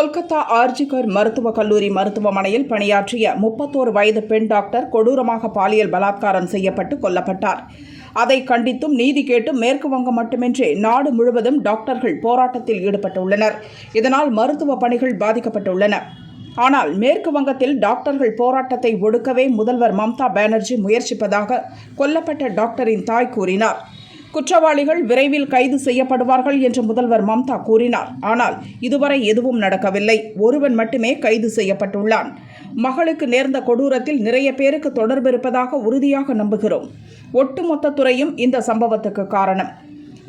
கொல்கத்தா ஆர்ஜிகர் மருத்துவக் கல்லூரி மருத்துவமனையில் பணியாற்றிய முப்பத்தோரு வயது பெண் டாக்டர் கொடூரமாக பாலியல் பலாத்காரம் செய்யப்பட்டு கொல்லப்பட்டார். அதை கண்டித்தும் நீதி கேட்டும் மேற்கு வங்கம் மட்டுமின்றி நாடு முழுவதும் டாக்டர்கள் போராட்டத்தில் ஈடுபட்டுள்ளனர். இதனால் மருத்துவ பணிகள் பாதிக்கப்பட்டுள்ளன. ஆனால் மேற்கு வங்கத்தில் டாக்டர்கள் போராட்டத்தை ஒடுக்கவே முதல்வர் மம்தா பானர்ஜி முயற்சிப்பதாக கொல்லப்பட்ட டாக்டரின் தாய் கூறினார். குற்றவாளிகள் விரைவில் கைது செய்யப்படுவார்கள் என்று முதல்வர் மம்தா கூறினார். ஆனால் இதுவரை எதுவும் நடக்கவில்லை. ஒருவன் மட்டுமே கைது செய்யப்பட்டுள்ளான். மகளுக்கு நேர்ந்த கொடூரத்தில் நிறைய பேருக்கு தொடர்பு இருப்பதாக உறுதியாக நம்புகிறோம். ஒட்டுமொத்த துறையும் இந்த சம்பவத்துக்கு காரணம்.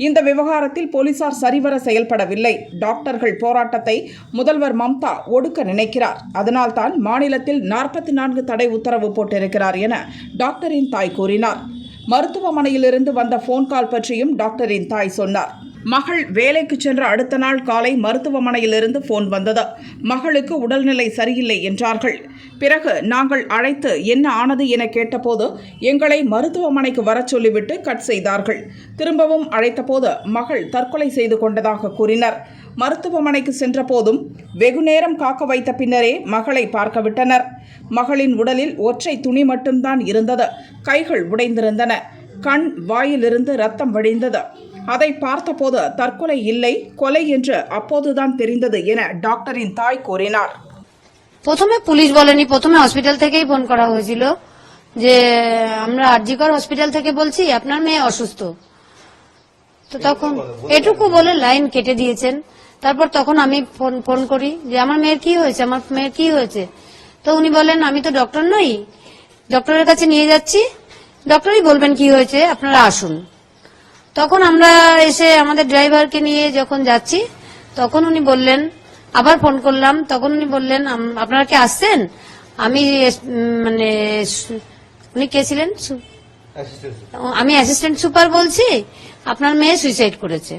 இந்த விவகாரத்தில் போலீசார் சரிவர செயல்படவில்லை. டாக்டர்கள் போராட்டத்தை முதல்வர் மம்தா ஒடுக்க நினைக்கிறார். அதனால்தான் மாநிலத்தில் நாற்பத்தி நான்கு தடை உத்தரவு போட்டிருக்கிறார் என டாக்டரின் தாய் கூறினார். மருத்துவமனையிலிருந்து வந்த ஃபோன் கால் பற்றியும் டாக்டரின் தாய் சொன்னார். மகள் வேலைக்கு சென்ற அடுத்த நாள் காலை மருத்துவமனையிலிருந்து ஃபோன் வந்தது. மகளுக்கு உடல்நிலை சரியில்லை என்றார்கள். பிறகு நாங்கள் அழைத்து என்ன ஆனது என கேட்டபோது எங்களை மருத்துவமனைக்கு வரச் சொல்லிவிட்டு கட் செய்தார்கள். திரும்பவும் அழைத்தபோது மகள் தற்கொலை செய்து கொண்டதாக கூறினர். மருத்துவமனைக்கு சென்றபோதும் வெகுநேரம் காக்க வைத்த பின்னரே மகளை பார்க்க விட்டனர் மகளின் உடலில் ஒற்றை துணி மட்டும்தான் இருந்தது கைகள் உடைந்திருந்தன கண் வாயிலிருந்து ரத்தம் வடிந்தது அதை பார்த்தபோது தற்கொலை இல்லை கொலை என்று அப்போதுதான் தெரிந்தது என டாக்டரின் தாய் கூறினார் প্রথমে পুলিশ বলেনি প্রথমে হসপিটাল থেকেই ফোন করা হয়েছিল যে আমরা আরজিকর হসপিটাল থেকে বলছি আপনার মেয়ে অসুস্থ তো তখন এটুকু বলে লাইন কেটে দিয়েছেন তারপর তখন আমি ফোন ফোন করি যে আমার মেয়ের কি হয়েছে? আমার মেয়ের কি হয়েছে? তো উনি বলেন আমি তো ডক্টর নই। ডক্টরের কাছে নিয়ে যাচ্ছি। ডক্টরই বলবেন কি হয়েছে আপনারা আসুন। তখন আমরা এসে আমাদের ড্রাইভারকে নিয়ে যখন যাচ্ছি তখন উনি বললেন আবার ফোন করলাম তখন উনি বললেন আপনারা কি আসছেন? আমি মানে উনি কে ছিলেন? আমি অ্যাসিস্ট্যান্ট সুপার বলছি। আপনার মেয়ে সুইসাইড করেছে।